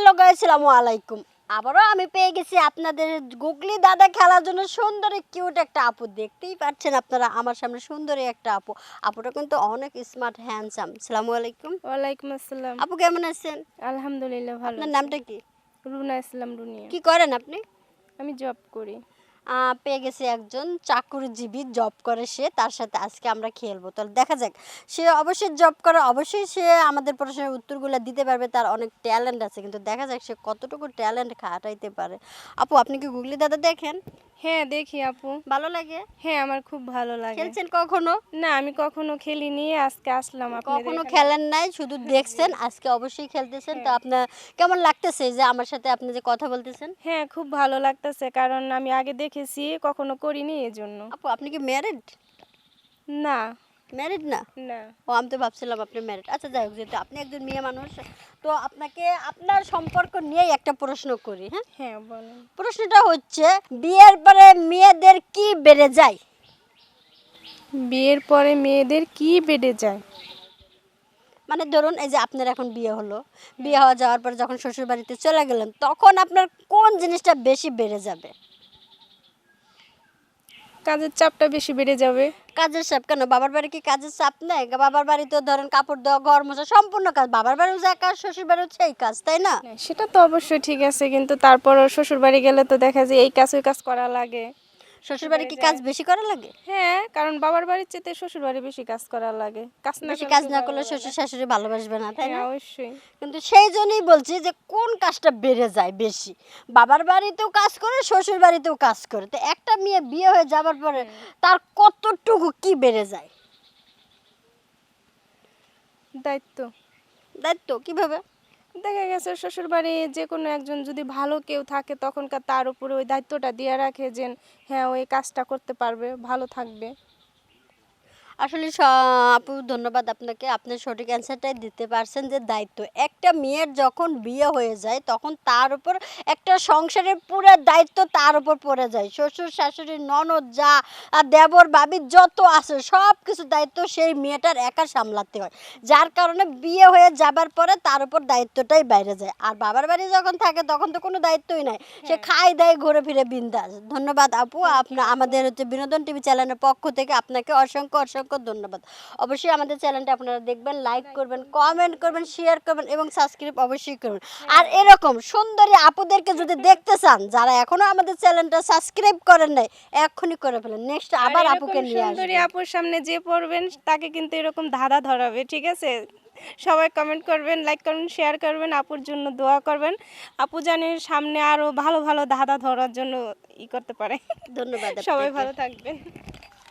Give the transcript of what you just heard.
Hello guys সালামু আলাইকুম। আবারও আমি পেয়ে গেছি আপনাদের গুগলি দাদা খেলার জন্য সুন্দর কিউট একটা আপু। দেখতেই পাচ্ছেন আপনারা আমার সামনে সুন্দরী একটা আপু। আপুটা কিন্তু অনেক স্মার্ট হ্যান্ডসাম সালামু আলাইকুম। ওয়ালাইকুম আসসালাম। আপু কেমন আছেন? আলহামদুলিল্লাহ ভালো আপনার নামটা কি? রুনা ইসলাম রুনিয়া। কি করেন আপনি? আমি জব করি। পেয়ে গেছে একজন চাকরিজীবী জব করে সে তার সাথে আজকে আমরা খেলব। তাহলে দেখা যাক সে অবশ্যই জব করে অবশ্যই সে আমাদের প্রশ্নের উত্তরগুলো দিতে পারবে তার অনেক ট্যালেন্ট আছে কিন্তু দেখা যাক সে কতটুকু ট্যালেন্ট খাটাইতে পারে। আপু আপনি কি গুগলি দাদা দেখেন? হ্যাঁ দেখি আপু। ভালো লাগে? হ্যাঁ আমার খুব ভালো লাগে। খেলছেন কখনো? না আমি কখনো খেলিনি আজকে আসলাম কখনো। খেলেন নাই শুধু দেখছেন আজকে অবশ্যই খেলতেছেন। তো আপনার কেমন লাগতেছে যে আমার সাথে আপনি যে কথা বলতেছেন? হ্যাঁ খুব ভালো লাগতেছে কারণ আমি আগে দেখেছি কখনো করিনি এজন্য। আপু আপনি কি ম্যারিড না। ম্যারিড না? না। ও আমি তো ভাবছিলাম আপনি ম্যারিড আচ্ছা যাই হোক যেহেতু আপনি একজন মেয়ে মানুষ তো আপনাকে আপনার সম্পর্ক নিয়েই একটা প্রশ্ন করি হ্যাঁ? হ্যাঁ বলেন। প্রশ্নটা হচ্ছে বিয়ের পরে মেয়েদের কি বেড়ে যায়? বিয়ের পরে মেয়েদের কি বেড়ে যায়? মানে ধরুন এই যে আপনার এখন বিয়ে হলো বিয়ে হওয়া যাওয়ার পর যখন শ্বশুর বাড়িতে চলে গেলেন তখন আপনার কোন জিনিসটা বেশি বেড়ে যাবে? কাজের চাপটা বেশি বেড়ে যাবে। কাজের চাপ কেন? বাবার বাড়ি কি কাজের চাপ নেই? বাবার বাড়িতে ধরেন কাপড় দেওয়া ঘর মোছা সম্পূর্ণ কাজ। বাবার বাড়িও যা কাজ শ্বশুর বাড়িও সেই কাজ তাই না? না, সেটা তো অবশ্যই ঠিক আছে কিন্তু তারপর শ্বশুর বাড়ি গেলে তো দেখা যায় এই কাজ ওই কাজ করা লাগে। শ্বশুর বাড়ি কি কাজ বেশি করা লাগে? হ্যাঁ কারণ বাবার বাড়ির চেয়ে শ্বশুর বাড়ি বেশি কাজ করা লাগে। কাজ না বেশি কাজ না করলে শ্বশুর শাশুড়ি ভালোবাসবে না তাই না? হ্যাঁ, অবশ্যই। কিন্তু সেই জন্যই বলছি যে কোন কাজটা বেড়ে যায় বেশি? বাবার বাড়িতেও কাজ করে শ্বশুর বাড়িতেও কাজ করে। তো একটা মেয়ে বিয়ে হয়ে যাবার পরে তার কতটুকু কি বেড়ে যায়? দায়িত্ব। দায়িত্ব কীভাবে? দেখা গেছে শ্বশুর বাড়ি যে কোনো একজন যদি ভালো কেউ থাকে, তখনকার তার উপরে ওই দায়িত্বটা দিয়ে রাখে যে হ্যাঁ ওই কাজটা করতে পারবে, ভালো থাকবে। আসলে আপু ধন্যবাদ আপনাকে। আপনি সঠিক অ্যান্সারটাই দিতে পারছেন যে দায়িত্ব। একটা মেয়ের যখন বিয়ে হয়ে যায় তখন তার উপর একটা সংসারের পুরো দায়িত্ব তার উপর পড়ে যায়। শ্বশুর শাশুড়ি ননদ যা আর দেবর বাবি যত আছে সব কিছু দায়িত্ব সেই মেয়েটার একা সামলাতে হয়। যার কারণে বিয়ে হয়ে যাবার পরে তার উপর দায়িত্বটাই বাইরে যায়। আর বাবার বাড়ি যখন থাকে তখন তো কোনো দায়িত্বই নাই। সে খায় দায় ঘুরে ফিরে বিন্দাস। ধন্যবাদ আপু। আপনার আমাদের হচ্ছে বিনোদন টিভি চ্যানেলের পক্ষ থেকে আপনাকে অসংখ্য অসংখ্য ধন্যবাদ। অবশ্যই আমাদের চ্যানেলটা আপনারা দেখবেন লাইক করবেন কমেন্ট করবেন শেয়ার করবেন এবং সাবস্ক্রাইব অবশ্যই করবেন। আর এরকম সুন্দরী আপুদেরকে যদি দেখতে চান যারা এখনও আমাদের চ্যানেলটা সাবস্ক্রাইব করেন নাই এক্ষুনি করে ফেলেন। নেক্সট আবার আপুকে নিয়ে সুন্দরী আপুর সামনে যে পড়বেন তাকে কিন্তু এরকম ধাঁধা ধরাবে ঠিক আছে? সবাই কমেন্ট করবেন লাইক করবেন শেয়ার করবেন আপুর জন্য দোয়া করবেন। আপু জানের সামনে আরও ভালো ভালো ধাঁধা ধরার জন্য ই করতে পারে। ধন্যবাদ সবাই ভালো থাকবেন।